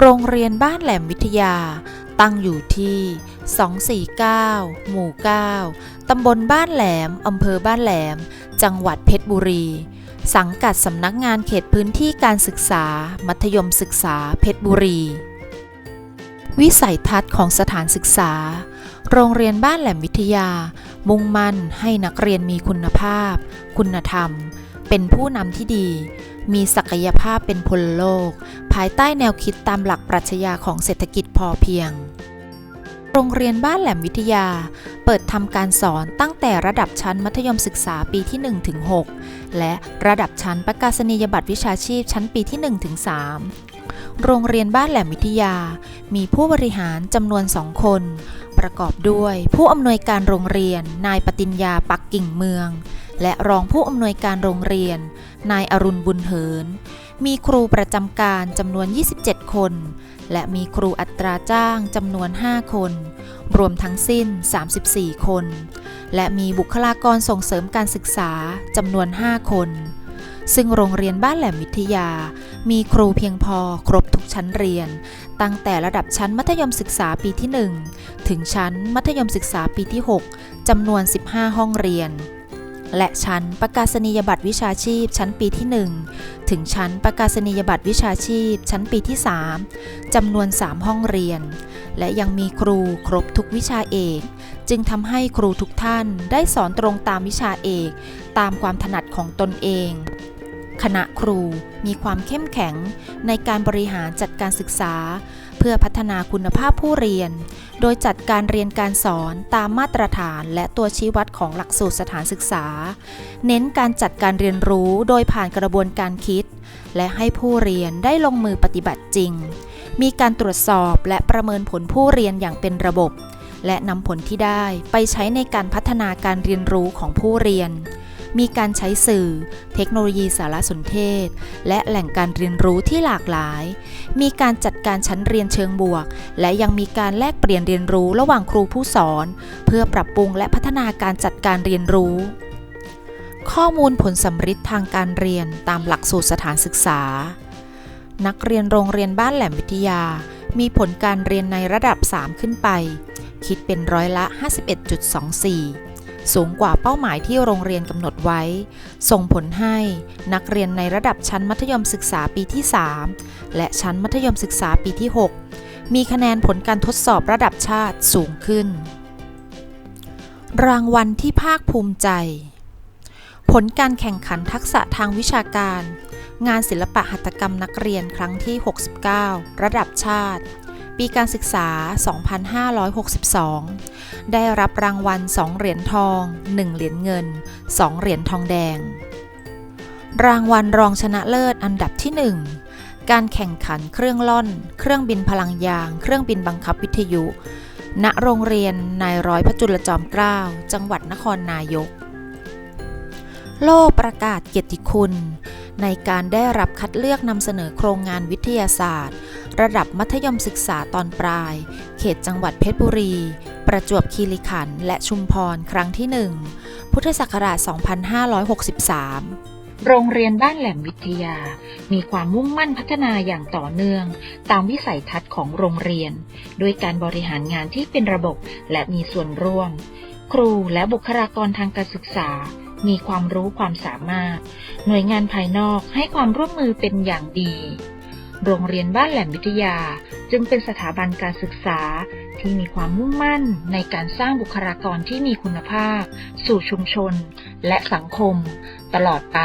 โรงเรียนบ้านแหลมวิทยา ตั้งอยู่ที่ 249 หมู่ 9 ตำบลบ้านแหลม อำเภอบ้านแหลม จังหวัดเพชรบุรี สังกัดสำนักงานเขตพื้นที่การศึกษา มัธยมศึกษาเพชรบุรี วิสัยทัศน์ของสถานศึกษา โรงเรียนบ้านแหลมวิทยา มุ่งมั่นให้นักเรียนมีคุณภาพ คุณธรรม เป็นผู้นำที่ดี มีศักยภาพเป็นพลโลก ภายใต้แนวคิดตามหลักปรัชญาของเศรษฐกิจพอเพียง โรงเรียนบ้านแหลมวิทยา เปิดทำการสอนตั้งแต่ระดับชั้นมัธยมศึกษาปีที่1ถึง6และระดับชั้นประกาศนียบัตรวิชาชีพชั้นปีที่1ถึง3 โรงเรียนบ้านแหลมวิทยา มีผู้บริหารจำนวนสองคน ประกอบด้วยผู้อำนวยการโรงเรียน นายปติญญาปักกิ่งเมือง และรองผู้อำนวยการโรงเรียน นายอรุณบุญเหิน มีครูประจำการจำนวน 27 คน และมีครูอัตราจ้างจำนวน 5 คน รวมทั้งสิ้น 34 คน และมีบุคลากรส่งเสริมการศึกษาจำนวน 5 คน ซึ่งโรงเรียนบ้านแหลมวิทยา มีครูเพียงพอครบทุกชั้นเรียน ตั้งแต่ระดับชั้นมัธยมศึกษาปีที่ 1 ถึงชั้นมัธยมศึกษาปีที่ 6จำนวน 15 ห้องเรียน และชั้นประกาศนียบัตรวิชาชีพชั้นปีที่ 1 ถึงชั้นประกาศนียบัตรวิชาชีพ ชั้นปีที่ 3จำนวน 3 ห้องเรียน และยังมีครูครบทุกวิชาเอกจึงทำให้ครูทุกท่านได้สอนตรงตามวิชาเอก ตามความถนัดของตนเอง คณะครูมีความเข้มแข็งในการบริหารจัดการศึกษา เพื่อพัฒนาคุณภาพผู้เรียน โดยจัดการเรียนการสอนตามมาตรฐานและตัวชี้วัดของหลักสูตรสถานศึกษา เน้นการจัดการเรียนรู้โดยผ่านกระบวนการคิด และให้ผู้เรียนได้ลงมือปฏิบัติจริง มีการตรวจสอบและประเมินผลผู้เรียนอย่างเป็นระบบ และนำผลที่ได้ไปใช้ในการพัฒนาการเรียนรู้ของผู้เรียน มีการใช้สื่อ เทคโนโลยีสารสนเทศ และแหล่งการเรียนรู้ที่หลากหลาย มีการจัดการชั้นเรียนเชิงบวก และยังมีการแลกเปลี่ยนเรียนรู้ระหว่างครูผู้สอน เพื่อปรับปรุงและพัฒนาการจัดการเรียนรู้ ข้อมูลผลสัมฤทธิ์ทางการเรียนตามหลักสูตรสถานศึกษา นักเรียนโรงเรียนบ้านแหลมวิทยา มีผลการเรียนในระดับ 3 ขึ้นไป คิดเป็นร้อยละ 51.24 สูงกว่าเป้าหมายที่โรงเรียนกำหนดไว้ ส่งผลให้นักเรียนในระดับชั้นมัธยมศึกษาปีที่ 3 และชั้นมัธยมศึกษาปีที่ 6 มีคะแนนผลการทดสอบระดับชาติสูงขึ้น รางวัลที่ภาคภูมิใจ ผลการแข่งขันทักษะทางวิชาการ งานศิลปะหัตถกรรมนักเรียนครั้งที่ 69 ระดับชาติ ปีการศึกษา 2562 ได้รับรางวัล 2 เหรียญทอง 1 เหรียญเงิน 2 เหรียญทองแดง รางวัลรองชนะเลิศอันดับที่ 1 การแข่งขันเครื่องล่อน เครื่องบินพลังยาง เครื่องบินบังคับวิทยุ ณ โรงเรียนนายร้อยพระจุลจอมเกล้า จังหวัดนครนายก โล่ประกาศเกียรติคุณ ในการได้รับคัดเลือกนำเสนอโครงงานวิทยาศาสตร์ ระดับมัธยมศึกษาตอนปลาย เขตจังหวัดเพชรบุรี ประจวบคีรีขันธ์และชุมพรครั้งที่ 1 พุทธศักราช 2563โรงเรียนบ้านแหลมวิทยา มีความมุ่งมั่นพัฒนาอย่างต่อเนื่อง ตามวิสัยทัศน์ของโรงเรียนด้วยการบริหารงานที่เป็นระบบและมีส่วนร่วม ครูและบุคลากรทางการศึกษา มีความรู้ความสามารถ หน่วยงานภายนอกให้ความร่วมมือเป็นอย่างดี โรงเรียนบ้านแหลมวิทยาจึงเป็นสถาบันการศึกษาที่มีความมุ่งมั่นในการสร้างบุคลากรที่มีคุณภาพ สู่ชุมชน และสังคม ตลอดไป